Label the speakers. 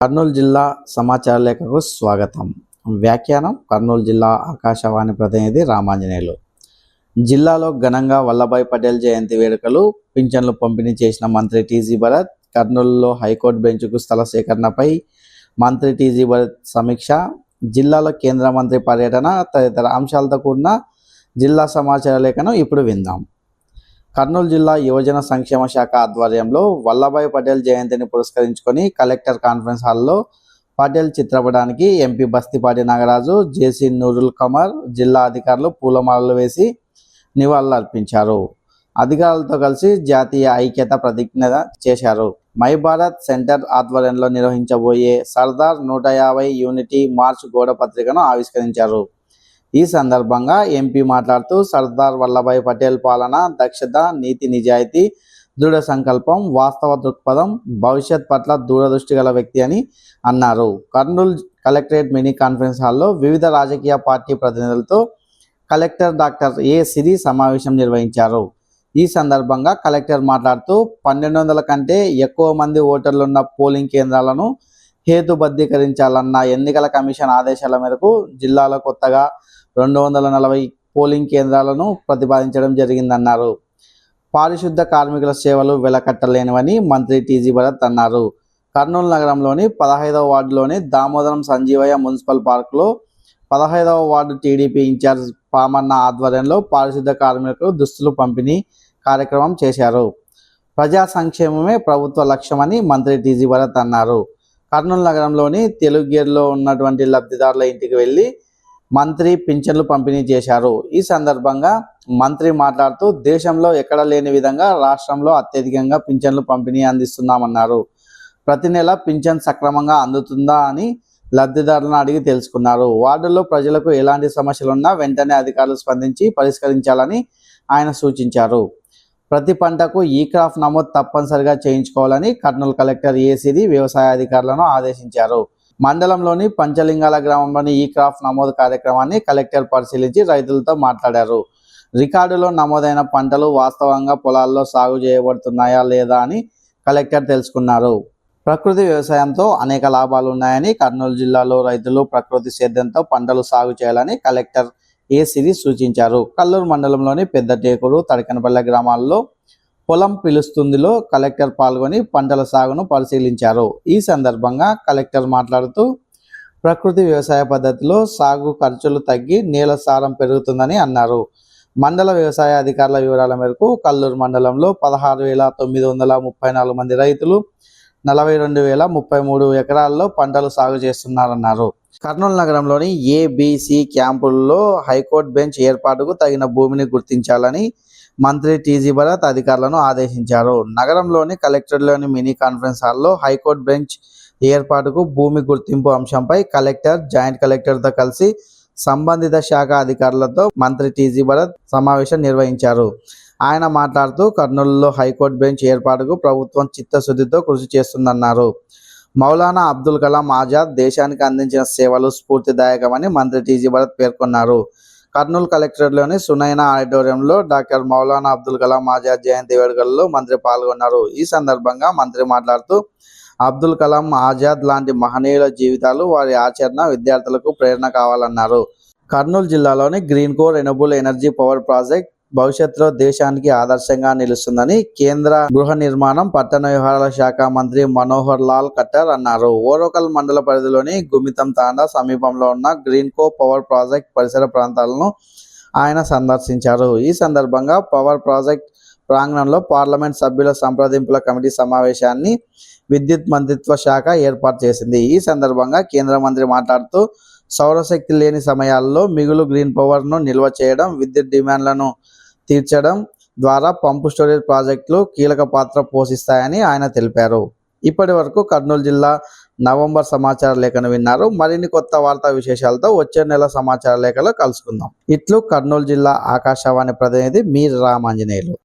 Speaker 1: కర్నూలు జిల్లా సమాచార లేఖకు స్వాగతం. వ్యాఖ్యానం కర్నూలు జిల్లా ఆకాశవాణి ప్రతినిధి రామాంజనేయులు. జిల్లాలో ఘనంగా వల్లభాయ్ పటేల్ జయంతి వేడుకలు పింఛన్లు పంపిణీ చేసిన మంత్రి టీజీ భరత్ కర్నూలులో హైకోర్టు బెంచ్కు స్థల సేకరణపై మంత్రి టీజీ భరత్ సమీక్ష జిల్లాలో కేంద్ర మంత్రి పర్యటన తదితర అంశాలతో కూడిన జిల్లా సమాచార లేఖను ఇప్పుడు విందాం. కర్నూలు జిల్లా యువజన సంక్షేమ శాఖ ఆధ్వర్యంలో వల్లభాయ్ పటేల్ జయంతిని పురస్కరించుకొని కలెక్టర్ కాన్ఫరెన్స్ హాల్లో పటేల్ చిత్రపటానికి MP Bastipati Nagaraju JC Noorul comer జిల్లా అధికారులు పూలమాలలు వేసి నివాళులర్పించారు. అధికారులతో కలిసి జాతీయ ఐక్యత ప్రతిజ్ఞ చేశారు. మై భారత్ సెంటర్ ఆధ్వర్యంలో నిర్వహించబోయే సర్దార్ నూట యాభై యూనిటీ మార్చ్ గోడ పత్రికను ఆవిష్కరించారు. ఈ సందర్భంగా ఎంపీ మాట్లాడుతూ సర్దార్ వల్లభాయ్ పటేల్ పాలన దక్షత నీతి నిజాయితీ దృఢ సంకల్పం వాస్తవ దృక్పథం భవిష్యత్ పట్ల దూరదృష్టి గల వ్యక్తి అని అన్నారు. కర్నూలు కలెక్టరేట్ మినీ కాన్ఫరెన్స్ హాల్లో వివిధ రాజకీయ పార్టీ ప్రతినిధులతో కలెక్టర్ డాక్టర్ ఏ సిరి సమావేశం నిర్వహించారు. ఈ సందర్భంగా కలెక్టర్ మాట్లాడుతూ పన్నెండు వందల కంటే ఎక్కువ మంది ఓటర్లున్న పోలింగ్ కేంద్రాలను హేతుబద్ధీకరించాలన్న ఎన్నికల కమిషన్ ఆదేశాల మేరకు జిల్లాలో కొత్తగా రెండు వందల నలభై పోలింగ్ కేంద్రాలను ప్రతిపాదించడం జరిగిందన్నారు. పారిశుద్ధ కార్మికుల సేవలు వెలకట్టలేనివని మంత్రి టీజీ భరత్ అన్నారు. కర్నూలు నగరంలోని పదహైదవ వార్డులోని దామోదరం సంజీవయ్య మున్సిపల్ పార్కులో పదహైదవ వార్డు టీడీపీ ఇన్ఛార్జ్ పామన్న ఆధ్వర్యంలో పారిశుద్ధ కార్మికులకు దుస్తులు పంపిణీ కార్యక్రమం చేశారు. ప్రజా సంక్షేమమే ప్రభుత్వ లక్ష్యమని మంత్రి టీజీ భరత్ అన్నారు. కర్నూలు నగరంలోని తెలుగుగేర్లో ఉన్నటువంటి లబ్ధిదారుల ఇంటికి వెళ్ళి మంత్రి పింఛన్లు పంపిణీ చేశారు. ఈ సందర్భంగా మంత్రి మాట్లాడుతూ దేశంలో ఎక్కడ లేని విధంగా రాష్ట్రంలో అత్యధికంగా పింఛన్లు పంపిణీ అందిస్తున్నామన్నారు. ప్రతి నెల పింఛన్ సక్రమంగా అందుతుందా అని లబ్ధిదారులను అడిగి తెలుసుకున్నారు. వార్డుల్లో ప్రజలకు ఎలాంటి సమస్యలున్నా వెంటనే అధికారులు స్పందించి పరిష్కరించాలని ఆయన సూచించారు. ప్రతి పంటకు ఈ క్రాఫ్ నమోదు తప్పనిసరిగా చేయించుకోవాలని కర్నూలు కలెక్టర్ ఏసీది వ్యవసాయ అధికారులను ఆదేశించారు. మండలంలోని పంచలింగాల గ్రామంలోని ఈ క్రాఫ్ట్ నమోదు కార్యక్రమాన్ని కలెక్టర్ పరిశీలించి రైతులతో మాట్లాడారు. రికార్డులో నమోదైన పంటలు వాస్తవంగా పొలాల్లో సాగు చేయబడుతున్నాయా లేదా అని కలెక్టర్ తెలుసుకున్నారు. ప్రకృతి వ్యవసాయంతో అనేక లాభాలు ఉన్నాయని కర్నూలు జిల్లాలో రైతులు ప్రకృతి సేద్యంతో పంటలు సాగు చేయాలని కలెక్టర్ ఏ సూచించారు. కల్లూరు మండలంలోని పెద్ద టేకులు తడకనపల్లె గ్రామాల్లో పొలం పిలుస్తుందిలో కలెక్టర్ పాల్గొని పంటల సాగును పరిశీలించారు. ఈ సందర్భంగా కలెక్టర్ మాట్లాడుతూ ప్రకృతి వ్యవసాయ పద్ధతిలో సాగు ఖర్చులు తగ్గి నేల సారం పెరుగుతుందని అన్నారు. మండల వ్యవసాయ అధికారుల వివరాల మేరకు కల్లూరు మండలంలో పదహారు వేల తొమ్మిది వందల ముప్పై నాలుగు మంది రైతులు నలభై రెండు వేల ముప్పై మూడు ఎకరాల్లో పంటలు సాగు చేస్తున్నారన్నారు. కర్నూలు నగరంలోని ఏబిసి క్యాంపుల్లో హైకోర్టు బెంచ్ ఏర్పాటుకు తగిన భూమిని గుర్తించాలని మంత్రి టీజీ భరత్ అధికారులను ఆదేశించారు. నగరంలోని కలెక్టర్లోని మినీ కాన్ఫరెన్స్ హాల్లో హైకోర్టు బెంచ్ ఏర్పాటుకు భూమి గుర్తింపు అంశంపై కలెక్టర్ జాయింట్ కలెక్టర్తో కలిసి సంబంధిత శాఖ అధికారులతో మంత్రి టీజీ భరత్ సమావేశం నిర్వహించారు. ఆయన మాట్లాడుతూ కర్నూలులో హైకోర్టు బెంచ్ ఏర్పాటుకు ప్రభుత్వం చిత్తశుద్ధితో కృషి చేస్తుందన్నారు. మౌలానా అబ్దుల్ కలాం ఆజాద్ దేశానికి అందించిన సేవలు స్ఫూర్తిదాయకమని మంత్రి టీజీ భరత్ పేర్కొన్నారు. కర్నూలు కలెక్టరేట్లోని సునైనా ఆడిటోరియంలో డాక్టర్ మౌలానా అబ్దుల్ కలాం ఆజాద్ జయంతి వేడుకల్లో మంత్రి పాల్గొన్నారు. ఈ సందర్భంగా మంత్రి మాట్లాడుతూ అబ్దుల్ కలాం ఆజాద్ లాంటి మహనీయుల జీవితాలు వారి ఆచరణ విద్యార్థులకు ప్రేరణ కావాలన్నారు. కర్నూలు జిల్లాలోని Greenko renewable energy power project భవిష్యత్తులో దేశానికి ఆదర్శంగా నిలుస్తుందని కేంద్ర గృహ నిర్మాణం పట్టణ వ్యవహారాల శాఖ మంత్రి మనోహర్ లాల్ కట్టర్ అన్నారు. ఓరోకల్ మండల పరిధిలోని గుమితం తాండా సమీపంలో ఉన్న గ్రీన్కో పవర్ ప్రాజెక్ట్ పరిసర ప్రాంతాలను ఆయన సందర్శించారు. ఈ సందర్భంగా పవర్ ప్రాజెక్ట్ ప్రాంగణంలో పార్లమెంట్ సభ్యుల సంప్రదింపుల కమిటీ సమావేశాన్ని విద్యుత్ మంత్రిత్వ శాఖ ఏర్పాటు చేసింది. ఈ సందర్భంగా కేంద్ర మంత్రి మాట్లాడుతూ సౌరశక్తి లేని సమయాల్లో మిగులు గ్రీన్ పవర్ను నిల్వ చేయడం విద్యుత్ డిమాండ్లను తీర్చడం ద్వారా పంపు స్టోరేజ్ ప్రాజెక్టులు కీలక పాత్ర పోషిస్తాయని ఆయన తెలిపారు. ఇప్పటి వరకు కర్నూలు జిల్లా నవంబర్ సమాచార లేఖను విన్నారు. మరిన్ని కొత్త వార్తా విశేషాలతో వచ్చే నెల సమాచార లేఖలో కలుసుకుందాం. ఇట్లు కర్నూలు జిల్లా ఆకాశవాణి ప్రతినిధి మీర్ రామాంజనేయులు